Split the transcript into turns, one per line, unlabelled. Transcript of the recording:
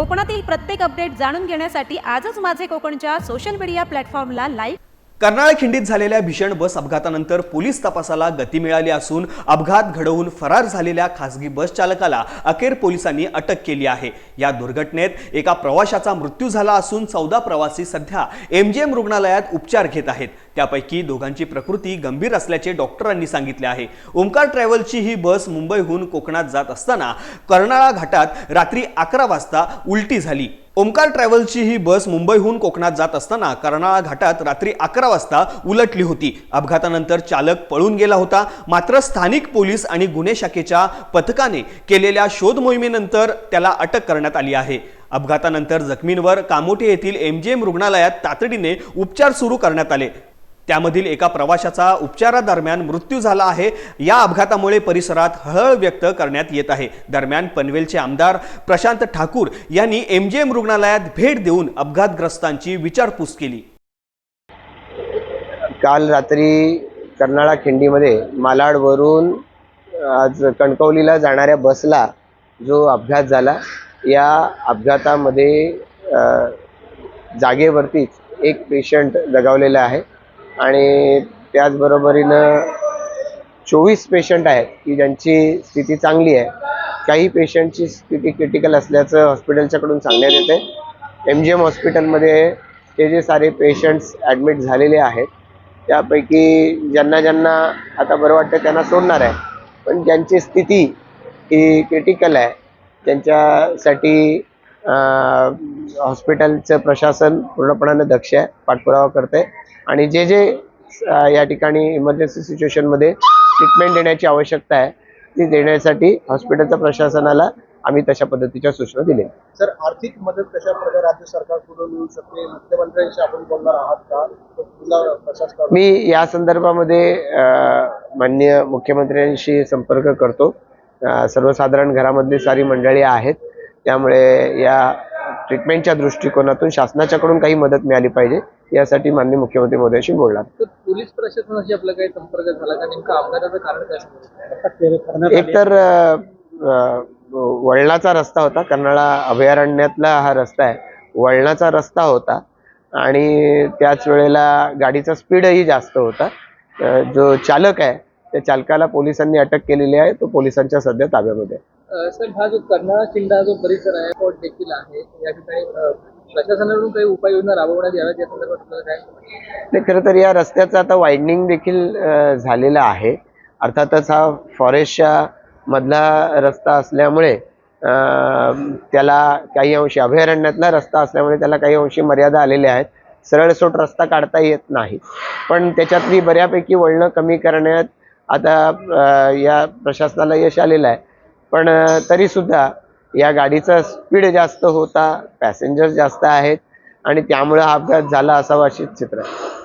कोकणातील प्रत्येक अपडेट जाणून घेण्यासाठी आजच माझे कोकणच्या सोशल मीडिया प्लॅटफॉर्मला लाईक
कर्नाळ खिंडीत झालेल्या भीषण बस अपघातानंतर पोलीस तपासाला गती मिळाली असून अपघात घडवून फरार झालेल्या खासगी बस चालकाला अखेर पोलिसांनी अटक केली आहे. या दुर्घटनेत एका प्रवाशाचा मृत्यू झाला असून चौदा प्रवासी सध्या एमजीएम रुग्णालयात उपचार घेत आहेत. त्यापैकी दोघांची प्रकृती गंभीर असल्याचे डॉक्टरांनी सांगितले आहे. ओमकार ट्रॅव्हलची ही बस मुंबईहून कोकणात जात असताना कर्नाळा घाटात रात्री अकरा वाजता उलटी झाली. ओमकार ट्रॅव्हलची ही बस मुंबईहून कोकणात जात असताना कर्नाळा घाटात रात्री अकरा वाजता उलटली होती. अपघातानंतर चालक पळून गेला होता. मात्र स्थानिक पोलीस आणि गुन्हे शाखेच्या पथकाने केलेल्या शोध मोहिमेनंतर त्याला अटक करण्यात आली आहे. अपघातानंतर जखमींवर कामोटे येथील एमजीएम रुग्णालयात तातडीने उपचार सुरू करण्यात आले. त्यामधील एका प्रवाशाचा उपचारादरम्यान मृत्यू झाला आहे. या अपघातामुळे परिसरात हळहळ व्यक्त करण्यात येत आहे. दरम्यान पनवेलचे आमदार प्रशांत ठाकूर यांनी एमजीएम रुग्णालयात भेट देऊन अपघातग्रस्तांची विचारपूस केली.
काल रात्री कर्नाळा खिंडीमध्ये मालाडवरून आज कणकवलीला जाणाऱ्या बसला जो अपघात झाला या अपघातामध्ये जागेवरतीच एक पेशंट दगावलेला आहे. आणि त्याचबरोबरीनं चोवीस पेशंट आहेत की ज्यांची स्थिती चांगली आहे. काही पेशंटची स्थिती क्रिटिकल असल्याचं हॉस्पिटलच्याकडून सांगण्यात येते एम जी एम हॉस्पिटलमध्ये हे जे सारे पेशंट्स ॲडमिट झालेले आहेत त्यापैकी ज्यांना ज्यांना आता बरं वाटतं त्यांना सोडणार आहे. पण ज्यांची स्थिती ही क्रिटिकल आहे त्यांच्यासाठी हॉस्पिटलचं प्रशासन पूर्णपणानं दक्ष आहे पाठपुरावा करते आणि जे जे या ठिकाणी इमर्जन्सी सिच्युएशनमध्ये ट्रीटमेंट देण्याची आवश्यकता आहे ती देण्यासाठी हॉस्पिटलच्या प्रशासनाला आम्ही तशा पद्धतीच्या सूचना दिल्या
सर आर्थिक मदत कशा प्रकारे राज्य सरकारकडून मिळू शकते? मुख्यमंत्र्यांशी आपण बोलणार आहात का?
मी या संदर्भामध्ये अ, माननीय मुख्यमंत्र्यांशी संपर्क करतो. सर्वसाधारण घरामधली सारी मंडळी आहेत. त्यामुळे या ट्रीटमेंटच्या दृष्टिकोनातून शासनाच्याकडून काही मदत मिळाली पाहिजे यासाठी माननीय मुख्यमंत्री मोदयांशी बोलणार.
पोलीस प्रशासनाशी आपला काही संपर्क झाला का? नेमका अपघाताचं कारण काय समजलं?
एक तर अ, अ, वळणाचा रस्ता होता कर्नाळा अभयारण्यातला हा रस्ता आहे. वळणाचा रस्ता होता आणि त्याच वेळेला गाडीचा स्पीडही जास्त होता. जो चालक आहे त्या चालकाला पोलिसांनी अटक केलेली आहे तो पोलिसांच्या सध्या ताब्यामध्ये
सर हा जो कर्नाळा किल्ला जो परिसर आहे फोर्ट देखील आहे. या ठिकाणी प्रशासनाकडून काही उपाययोजना राबवण्यात याव्यात या संदर्भात काय
नाही खरं तर या रस्त्याचं आता वायडनिंग देखील झालेलं आहे. अर्थातच हा फॉरेस्टच्या मधला रस्ता असल्यामुळे त्याला काही अंशी अभयारण्यातला रस्ता असल्यामुळे त्याला काही अंशी मर्यादा आलेल्या आहेत. सरळसोट रस्ता काढता येत नाही. पण त्याच्यातली बऱ्यापैकी वळणं कमी करण्यात आता या प्रशासनाला यश आलेलं आहे. पण तरीसुद्धा या गाडीचा स्पीड जास्त होता पॅसेंजर जास्त आहेत आणि त्यामुळे हा अपघात झाला असावा अशीच चित्र. आहे